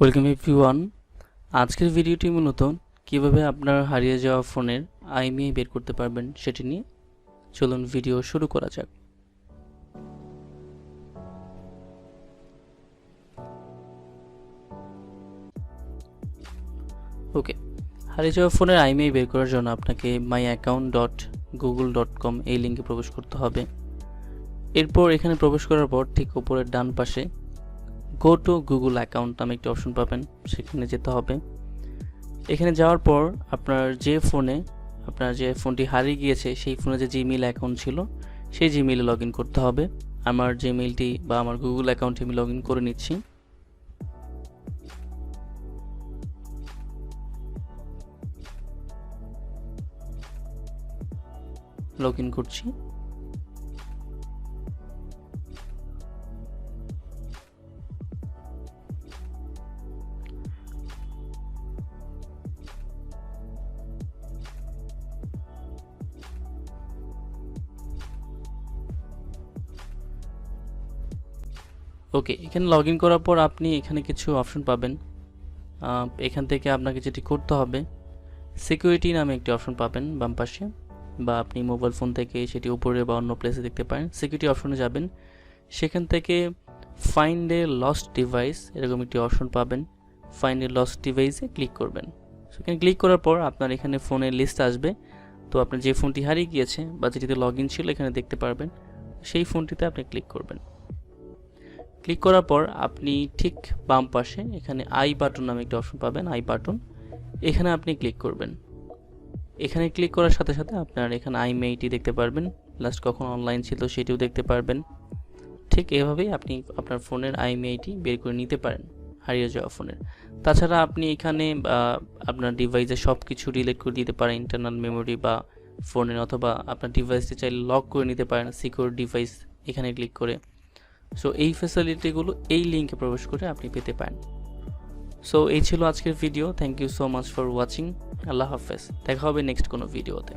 Welcome everyone. আজকের ভিডিওটি মূলত কীভাবে আপনার হারিয়ে যাওয়া ফোনের আইএমইআই বের করতে পারবেন সেটি নিয়ে। চলুন ভিডিও শুরু করা যাক। ওকে, হারিয়ে যাওয়া ফোনের আইএমইআই বের করার জন্য আপনাকে my account dot Google dot com এই লিঙ্কে প্রবেশ করতে হবে। এরপর এখানে প্রবেশ করার পর ঠিক উপরের ডান পাশে গো টু গুগল অ্যাকাউন্ট নামে একটি অপশন পাবেন, সেখানে যেতে হবে। এখানে যাওয়ার পর আপনার যে ফোনে আপনার যে ফোনটি হারিয়ে গিয়েছে, সেই ফোনে যে জিমেল অ্যাকাউন্ট ছিল, সেই জিমেলে লগ ইন করতে হবে। আমার জিমেইলটি বা আমার গুগল অ্যাকাউন্টে আমি লগ ইন করে নিচ্ছি। লগ ইন করছি। ওকে এখানে লগ ইন করার পর আপনি এখানে কিছু অপশন পাবেন। এখান থেকে আপনাকে যেটি করতে হবে সিকিউরিটি নামে একটি অপশন পাবেন বাম পাশে, বা আপনি মোবাইল ফোন থেকে সেটি উপরে বা অন্য প্লেসে দেখতে পারেন। সিকিউরিটি অপশনে যাবেন। সেখান থেকে ফাইন্ড এ লস্ট ডিভাইস এরকম একটি অপশন পাবেন। ফাইন্ড এ লস্ট ডিভাইসে ক্লিক করবেন। সেখানে ক্লিক করার পর আপনার এখানে ফোনের লিস্ট আসবে। তো আপনার যে ফোনটি হারিয়ে গিয়েছে বা যেটিতে লগ ইন ছিল, এখানে দেখতে পারবেন। সেই ফোনটিতে আপনি ক্লিক করবেন। ক্লিক করার পর আপনি ঠিক বাম পাশে এখানে আই বাটন নামে একটি অপশন পাবেন, আই বাটন। এখানে আপনি ক্লিক করবেন। এখানে ক্লিক করার সাথে সাথে আপনার এখানে আই মেইটি দেখতে পারবেন। লাস্ট কখন অনলাইন ছিল সেটিও দেখতে পারবেন। ঠিক এভাবেই আপনি আপনার ফোনের আই মেইটি বের করে নিতে পারেন, হারিয়ে যাওয়া ফোনের। তাছাড়া আপনি এখানে আপনার ডিভাইসে সব কিছু রিলেট করে দিতে পারেন ইন্টারনাল মেমোরি বা ফোনের অথবা আপনার ডিভাইসটি চাইলে লক করে নিতে পারেন সিকিউর ডিভাইস এখানে ক্লিক করে। সো এই ফ্যাসিলিটিগুলো এই লিঙ্কে প্রবেশ করে আপনি পেতে পারেন। সো এই ছিল আজকের video thank you so much for watching আল্লাহ হাফেজ। দেখা হবে নেক্সট কোনো ভিডিওতে